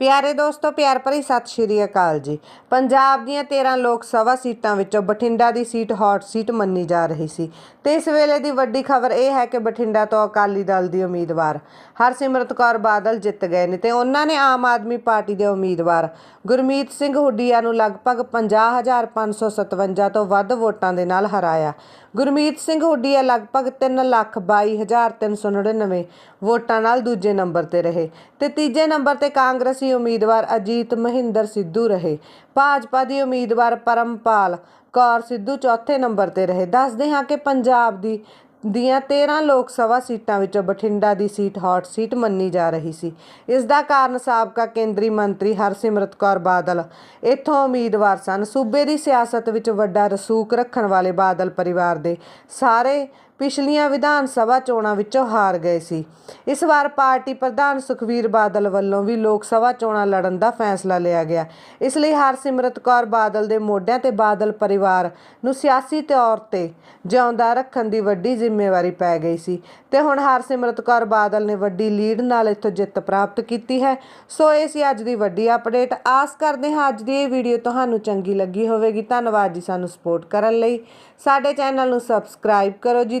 ਪਿਆਰੇ ਦੋਸਤੋ, ਪਿਆਰ ਭਰੀ ਸਤਿ ਸ਼੍ਰੀ ਅਕਾਲ ਜੀ। ਪੰਜਾਬ ਦੀਆਂ 13 ਲੋਕ ਸਭਾ ਸੀਟਾਂ ਵਿੱਚੋਂ ਬਠਿੰਡਾ ਦੀ ਸੀਟ ਹੌਟ ਸੀਟ ਮੰਨੀ ਜਾ ਰਹੀ ਸੀ। ਤੇ ਇਸ ਵੇਲੇ ਦੀ ਵੱਡੀ ਖਬਰ ਇਹ ਹੈ ਕਿ ਬਠਿੰਡਾ ਤੋਂ ਅਕਾਲੀ ਦਲ ਦੀ ਉਮੀਦਵਾਰ ਹਰਸਿਮਰਤ ਕੌਰ ਬਾਦਲ ਜਿੱਤ ਗਏ ਨੇ ਤੇ ਉਹਨਾਂ ਨੇ ਆਮ ਆਦਮੀ ਪਾਰਟੀ ਦੇ ਉਮੀਦਵਾਰ ਗੁਰਮੀਤ ਸਿੰਘ ਹੁੱਡੀਆ ਨੂੰ ਲਗਭਗ 50557 ਤੋਂ ਵੱਧ ਵੋਟਾਂ ਦੇ ਨਾਲ ਹਰਾਇਆ। ਗੁਰਮੀਤ ਸਿੰਘ ਹੁੱਡੀਆ ਲਗਭਗ 322399 ਵੋਟਾਂ ਨਾਲ ਦੂਜੇ ਨੰਬਰ ਤੇ ਰਹੇ ਤੇ ਤੀਜੇ ਨੰਬਰ ਤੇ ਕਾਂਗਰਸੀ ਉਮੀਦਵਾਰ ਅਜੀਤ ਮਹਿੰਦਰ ਸਿੱਧੂ ਰਹੇ। ਭਾਜਪਾ ਦੀ ਉਮੀਦਵਾਰ ਪਰਮਪਾਲ ਕੌਰ ਸਿੱਧੂ ਚੌਥੇ ਨੰਬਰ ਤੇ ਰਹੇ। ਦੱਸਦੇ ਹਾਂ ਕਿ ਪੰਜਾਬ ਦੀ, ਦੀਆਂ 13 ਲੋਕ ਸਭਾ ਸੀਟਾਂ ਵਿੱਚੋਂ ਬਠਿੰਡਾ ਦੀ ਸੀਟ ਹੌਟ ਸੀਟ ਮੰਨੀ ਜਾ ਰਹੀ ਸੀ। ਇਸ ਦਾ ਕਾਰਨ ਸਾਬਕਾ ਕੇਂਦਰੀ ਮੰਤਰੀ ਹਰਸਿਮਰਤ ਕੌਰ ਬਾਦਲ ਇੱਥੋਂ ਉਮੀਦਵਾਰ ਸਨ। ਸੂਬੇ ਦੀ ਸਿਆਸਤ ਵਿੱਚ ਵੱਡਾ ਰਸੂਖ ਰੱਖਣ ਵਾਲੇ ਬਾਦਲ ਪਰਿਵਾਰ ਦੇ ਸਾਰੇ ਪਿਛਲੀਆਂ ਵਿਧਾਨ ਸਭਾ ਚੋਣਾਂ ਵਿੱਚੋਂ ਹਾਰ ਗਏ ਸੀ। ਇਸ ਵਾਰ ਪਾਰਟੀ ਪ੍ਰਧਾਨ ਸੁਖਵੀਰ ਬਾਦਲ ਵੱਲੋਂ ਵੀ ਲੋਕ ਸਭਾ ਚੋਣਾਂ ਲੜਨ ਦਾ ਫੈਸਲਾ ਲਿਆ ਗਿਆ। ਇਸ ਲਈ ਹਰਸਿਮਰਤ ਕੌਰ ਬਾਦਲ ਦੇ ਮੋਢਿਆਂ ਤੇ ਬਾਦਲ ਪਰਿਵਾਰ ਨੂੰ ਸਿਆਸੀ ਤੌਰ ਤੇ ਜਿਉਂਦਾ ਰੱਖਣ ਦੀ ਵੱਡੀ ਜ਼ਿੰਮੇਵਾਰੀ ਪੈ ਗਈ ਸੀ ਤੇ ਹੁਣ ਹਰਸਿਮਰਤ ਕੌਰ ਬਾਦਲ ਨੇ ਵੱਡੀ ਲੀਡ ਨਾਲ ਇੱਥੋਂ ਜਿੱਤ ਪ੍ਰਾਪਤ ਕੀਤੀ ਹੈ। ਸੋ ਇਹ ਸੀ ਅੱਜ ਦੀ ਵੱਡੀ ਅਪਡੇਟ। ਆਸ ਕਰਦੇ ਹਾਂ ਅੱਜ ਦੀ ਇਹ ਵੀਡੀਓ ਤੁਹਾਨੂੰ ਚੰਗੀ ਲੱਗੀ ਹੋਵੇਗੀ। ਧੰਨਵਾਦ ਜੀ ਸਾਨੂੰ ਸਪੋਰਟ ਕਰਨ ਲਈ। ਸਾਡੇ ਚੈਨਲ ਨੂੰ ਸਬਸਕ੍ਰਾਈਬ ਕਰੋ ਜੀ।